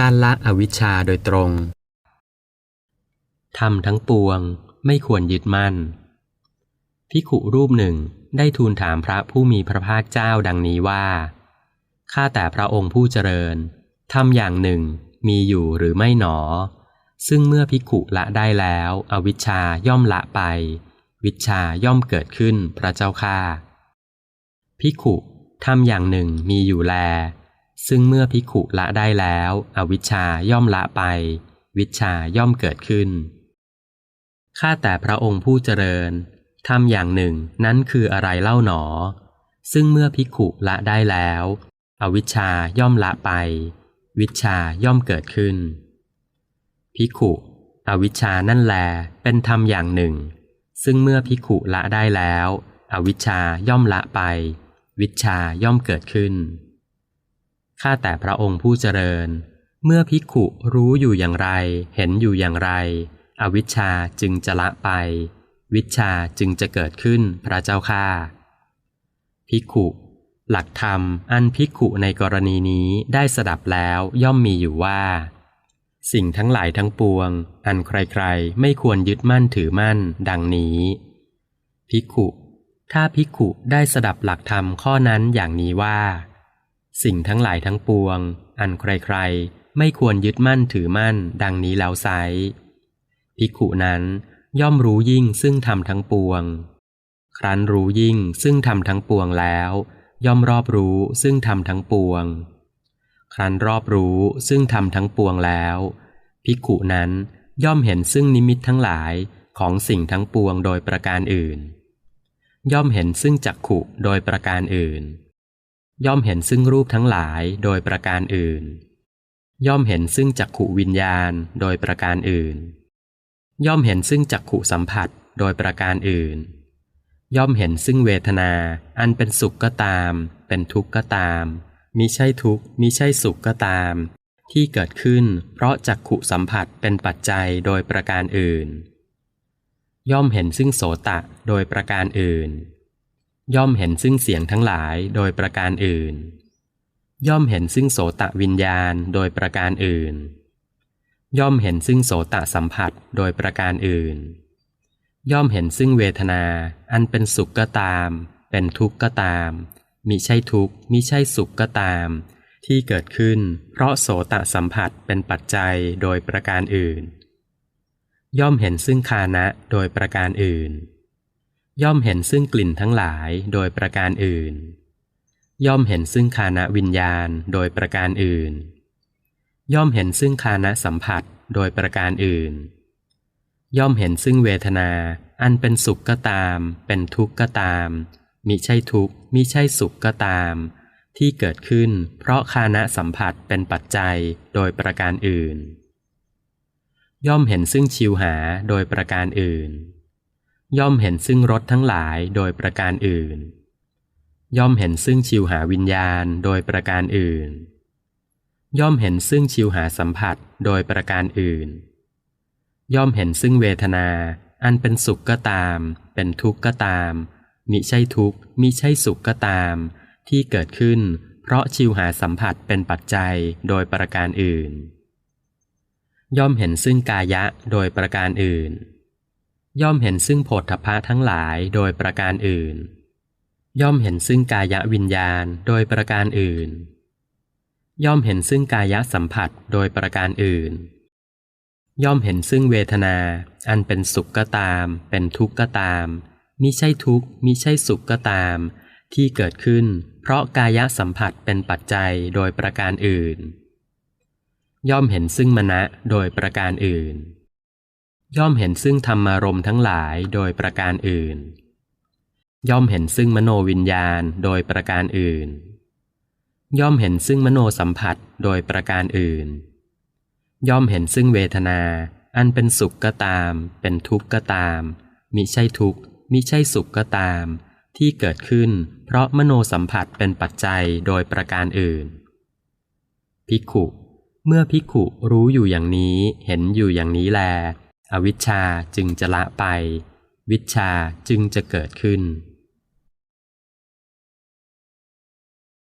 การละอวิชชาโดยตรงทำทั้งปวงไม่ควรยึดมั่น พิขุรูปหนึ่งได้ทูลถามพระผู้มีพระภาคเจ้าดังนี้ว่า ข้าแต่พระองค์ผู้เจริญทำอย่างหนึ่งมีอยู่หรือไม่หนอ ซึ่งเมื่อพิขุละได้แล้ว อวิชชาย่อมละไป วิชาย่อมเกิดขึ้นพระเจ้าข้าพิขุทำอย่างหนึ่งมีอยู่แล ซึ่งเมื่อพิขุละได้แล้ว อวิชชาย่อมละไป วิชาย่อมเกิดขึ้น ข้าแต่พระองค์ผู้เจริญทำอย่างหนึ่งนั้นคืออะไรเล่าหนอ ซึ่งเมื่อพิขุละได้แล้ว อวิชชาย่อมละไป วิชาย่อมเกิดขึ้น พิขุ อวิชชานั่นแลเป็นธรรมอย่างหนึ่ง ซึ่งเมื่อพิขุละได้แล้ว อวิชชาย่อมละไป วิชาย่อมเกิดขึ้น ข้าแต่พระองค์ผู้เจริญ เมื่อพิขุรู้อยู่อย่างไร เห็นอยู่อย่างไร อวิชชาจึงจะละไป วิชชาจึงจะเกิดขึ้นพระเจ้าข้าพิขุ หลักธรรมอันพิขุในกรณีนี้ได้สดับแล้วย่อมมีอยู่ว่า สิ่งทั้งหลายทั้งปวง อันใครๆ ไม่ควรยึดมั่นถือมั่น ดังนี้พิขุ ถ้าพิขุได้สดับหลักธรรมข้อนั้นอย่างนี้ว่า สิ่งทั้งหลายทั้งปวง อันใครๆ ไม่ควรยึดมั่นถือมั่น ดังนี้แล้วไซพิขุนั้นย่อมรู้ยิ่งซึ่งทำทั้งปวง ครั้นรู้ยิ่งซึ่งทำทั้งปวงแล้ว ย่อมรอบรู้ซึ่งทำทั้งปวง ครั้นรอบรู้ซึ่งทำทั้งปวงแล้วพิขุนั้นย่อมเห็นซึ่งนิมิตทั้งหลายของสิ่งทั้งปวงโดยประการอื่น ย่อมเห็นซึ่งจักขุโดยประการอื่น ย่อมเห็นซึ่งรูปทั้งหลายโดยประการอื่น ย่อมเห็นซึ่งจักขุวิญญาณโดยประการอื่น ย่อมเห็นซึ่งจักขุสัมผัสโดยประการอื่น ย่อมเห็นซึ่งเวทนา อันเป็นสุขก็ตาม เป็นทุกข์ก็ตามมิใช่ทุกข์มิใช่สุขก็ตาม ที่เกิดขึ้น เพราะจักขุสัมผัสเป็นปัจจัยโดยประการอื่น ย่อมเห็นซึ่งโสตะโดยประการอื่น ย่อมเห็นซึ่งเสียงทั้งหลายโดยประการอื่น ย่อมเห็นซึ่งโสตะวิญญาณโดยประการอื่น ย่อมเห็นซึ่งโสตะสัมผัสโดยประการอื่น ย่อมเห็นซึ่งเวทนา อันเป็นสุขก็ตาม เป็นทุกข์ก็ตาม มิใช่ทุกข์มิใช่สุขก็ตาม ที่เกิดขึ้น เพราะโสตสัมผัสเป็นปัจจัยโดยประการอื่น ย่อมเห็นซึ่งคานะโดยประการอื่น ย่อมเห็นซึ่งกลิ่นทั้งหลายโดยประการอื่น ย่อมเห็นซึ่งคานะวิญญาณโดยประการอื่น ย่อมเห็นซึ่งคานะสัมผัสโดยประการอื่น ย่อมเห็นซึ่งเวทนา อันเป็นสุขก็ตาม เป็นทุกข์ก็ตาม มิใช่ทุกข์มิใช่สุขก็ตาม ที่เกิดขึ้นเพราะคานะสัมผัสเป็นปัจจัยโดยประการอื่น ย่อมเห็นซึ่งชิวหาโดยประการอื่น ย่อมเห็นซึ่งรสทั้งหลายโดยประการอื่น ย่อมเห็นซึ่งชิวหาวิญญาณโดยประการอื่น ย่อมเห็นซึ่งชิวหาสัมผัสโดยประการอื่น ย่อมเห็นซึ่งเวทนา อันเป็นสุขก็ตาม เป็นทุกข์ก็ตาม มิใช่ทุกข์ มิใช่สุขก็ตาม ที่เกิดขึ้น เพราะชิวหาสัมผัสเป็นปัจจัยโดยประการอื่น ย่อมเห็นซึ่งกายะโดยประการอื่น ย่อมเห็นซึ่งโผฏฐพะทั้งหลายโดยประการอื่น ย่อมเห็นซึ่งกายะวิญญาณโดยประการอื่น ย่อมเห็นซึ่งกายะสัมผัสโดยประการอื่น ย่อมเห็นซึ่งเวทนา อันเป็นสุขก็ตาม เป็นทุกข์ก็ตามมิใช่ทุกข์มิใช่สุขก็ตาม ที่เกิดขึ้น เพราะกายสัมผัสเป็นปัจจัยโดยประการอื่น ย่อมเห็นซึ่งมณะโดยประการอื่น ย่อมเห็นซึ่งธรรมารมทั้งหลายโดยประการอื่น ย่อมเห็นซึ่งมโนวิญญาณโดยประการอื่น ย่อมเห็นซึ่งมโนสัมผัสโดยประการอื่น ย่อมเห็นซึ่งเวทนา อันเป็นสุขก็ตาม เป็นทุกข์ก็ตาม มิใช่ทุกข์ มิใช่สุขก็ตาม ที่เกิดขึ้น เพราะมโนสัมผัสเป็นปัจจัยโดยประการอื่น ภิกขุ เมื่อภิกขุรู้อยู่อย่างนี้ เห็นอยู่อย่างนี้แล อวิชชาจึงจะละไป วิชชาจึงจะเกิดขึ้น